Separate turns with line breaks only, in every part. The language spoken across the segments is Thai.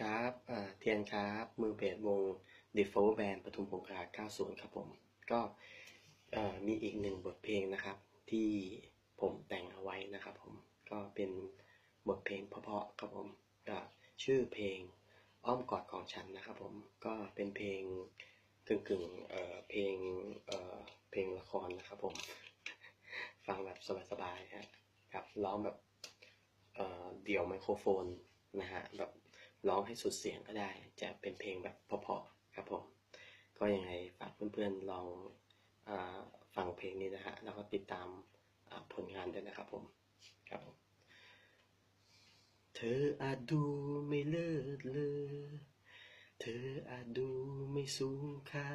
ครับเทียนครับ มือเบสวง The Flower Band ปทุมคงคา90 ครับผม ก็มีอีกหนึ่งบทเพลงนะครับ ที่ผมแต่งเอาไว้นะครับผม ก็เป็นบทเพลงเพาะๆครับผมก็ชื่อเพลงอ้อมกอดของฉันนะครับผม ก็เป็นเพลงกึ่งๆเอ่อเพลงเพลงละครนะครับผม ฟังแบบสบายๆครับร้องแบบเดี่ยวไมโครโฟนนะฮะแบบ ร้องให้สุดเสียงก็ได้ จะเป็นเพลงแบบเพาะๆครับผม ก็ยังไงฝากเพื่อนๆลองอฟังเพลงนี้นะฮะ แล้วก็ติดตามผลงานด้วยนะครับผมครับผมเธออาจดูไม่เลิศเลอเธออาจดูไม่สูงค่า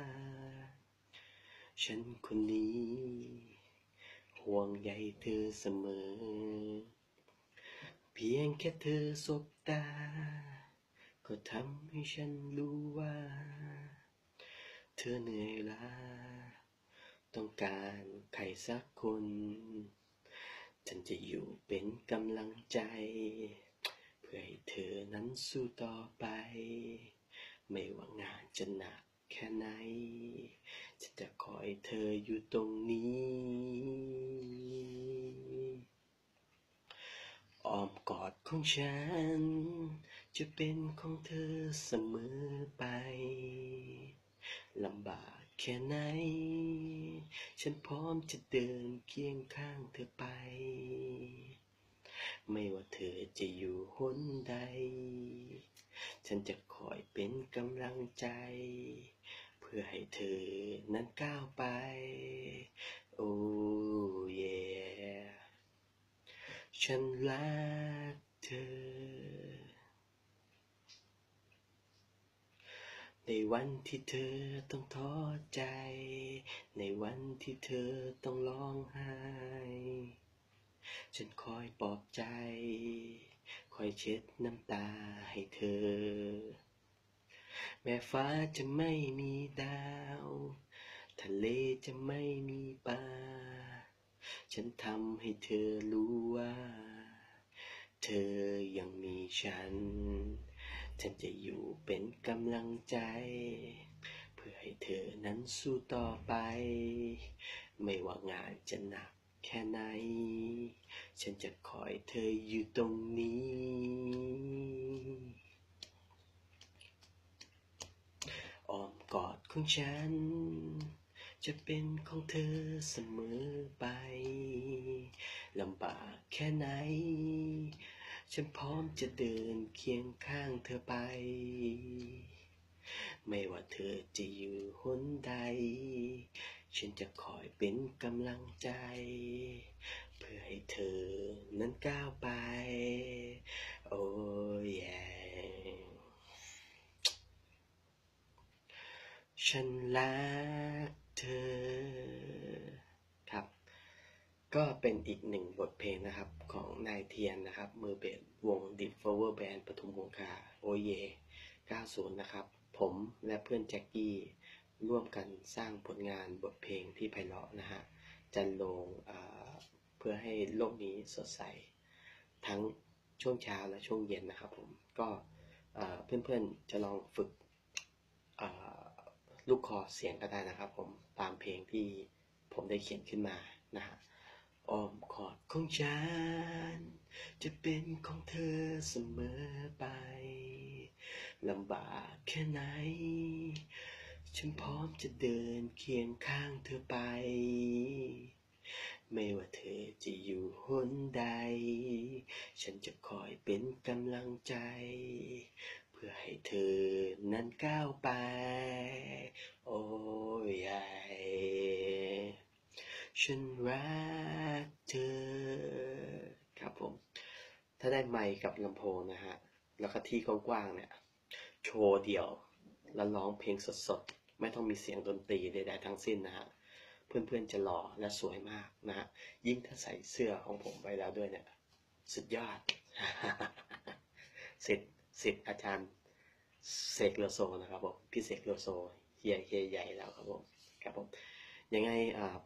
ฉันคนนี้ ห่วงใยเธอเสมอ เพียงแค่เธอสบตา ก็ทำให้ฉันรู้ว่า เธอเหนื่อยล้า ต้องการใครสักคน ฉันจะอยู่เป็นกำลังใจ เพื่อให้เธอนั้นสู้ต่อไป ไม่ว่างานจะหนักแค่ไหนฉันจะคอยเธออยู่ตรงนี้ อ้อมกอดของฉัน จะเป็นของเธอเสมอไปลำบากแค่ไหน ฉันพร้อมจะเดินเคียงข้างเธอไป ไม่ว่าเธอจะอยู่หนใด ฉันจะคอยเป็นกำลังใจ เพื่อให้เธอนั้นก้าวไป โอ้เย่ฉันรักเธอ ในวันที่เธอต้องท้อใจ ในวันที่เธอต้องร้องไห้ ฉันคอยปลอบใจ คอยเช็ดน้ำตาให้เธอ แม้ฟ้าจะไม่มีดาว ทะเลจะไม่มีปลา ฉันทำให้เธอรู้ว่า เธอยังมีฉัน ฉันจะอยู่เป็นกำลังใจ เพื่อให้เธอนั้นสู้ต่อไป ไม่ว่างานจะหนักแค่ไหน ฉันจะคอยเธออยู่ตรงนี้ อ้อมกอดของฉัน จะเป็นของเธอเสมอไปลำบากแค่ไหน ฉันพร้อมจะเดินเคียงข้างเธอไป ไม่ว่าเธอจะอยู่หนใด ฉันจะคอยเป็นกำลังใจ เพื่อให้เธอนั้นก้าวไป โอ้ยฉันรักเธอ ครับ ก็เป็นอีกหนึ่งบทเพลงนะครับของนายเทียนนะครับ มือเบสวง The Flower Band ปทุมวงคาโอเย 90 นะครับ ผมและเพื่อนแจ็คกี้ร่วมกันสร้างผลงานบทเพลงที่ไพเราะนะฮะจันลงอ่าเพื่อให้โลกนี้สดใส ทั้งช่วงเช้าและช่วงเย็นนะครับผมก็อ่าเพื่อนๆจะลองฝึกลูกคอเสียงก็ได้นะครับผมตามเพลงที่ผมได้เขียนขึ้นมานะฮะ อ้อมกอดของฉัน จะเป็นของเธอเสมอไปลำบากแค่ไหน ฉันพร้อมจะเดินเคียงข้างเธอไป ไม่ว่าเธอจะอยู่หนใด ฉันจะคอยเป็นกำลังใจ เพื่อให้เธอนั้นก้าวไป โอ้ย ฉันรักเธอครับผม ถ้าได้ไมค์กับลำโพงนะฮะ แล้วก็ที่กว้างๆเนี่ย โชว์เดี่ยว แล้วร้องเพลงสดๆ ไม่ต้องมีเสียงดนตรีใดๆทั้งสิ้นนะฮะ เพื่อนๆจะหล่อและสวยมากนะฮะ ยิ่งถ้าใส่เสื้อของผมไปแล้วด้วยเนี่ย สุดยอดสิทธิ์สิทธิ์อาจารย์เสกโลโซนะครับผม พี่เสกโลโซเฮียเฮียใหญ่แล้วครับผม ครับผม ยังไง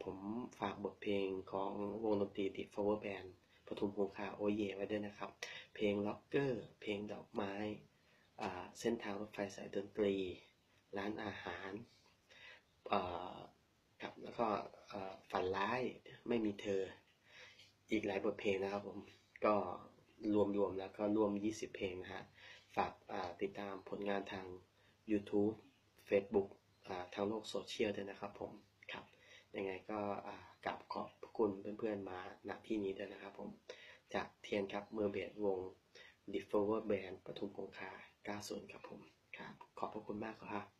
ผมฝากบทเพลงของวงดนตรี The Flower Band ปทุมคงคาโอเยไว้ด้วยนะครับ เพลงล็อกเกอร์ เพลงดอกไม้ เส้นทางรถไฟสายดนตรี ร้านอาหารเอ่อครับแล้วก็ฝันร้ายไม่มีเธอ อีกหลายบทเพลงนะครับผม ก็รวมๆแล้วก็รวม 20 เพลงนะฮะ ฝากาติดตามผลงานทาง YouTube Facebook ทางโลกโซเชียลด้วยนะครับผม ยังไงก็กลับขอบพระคุณเพื่อนๆมาณที่นี้ด้วยนะครับผม จากเทียนครับเมืองเบดวง d i f f o v e r Band ปทุมคงคา 90 ครับผม ครับ ขอบพระคุณมากครับ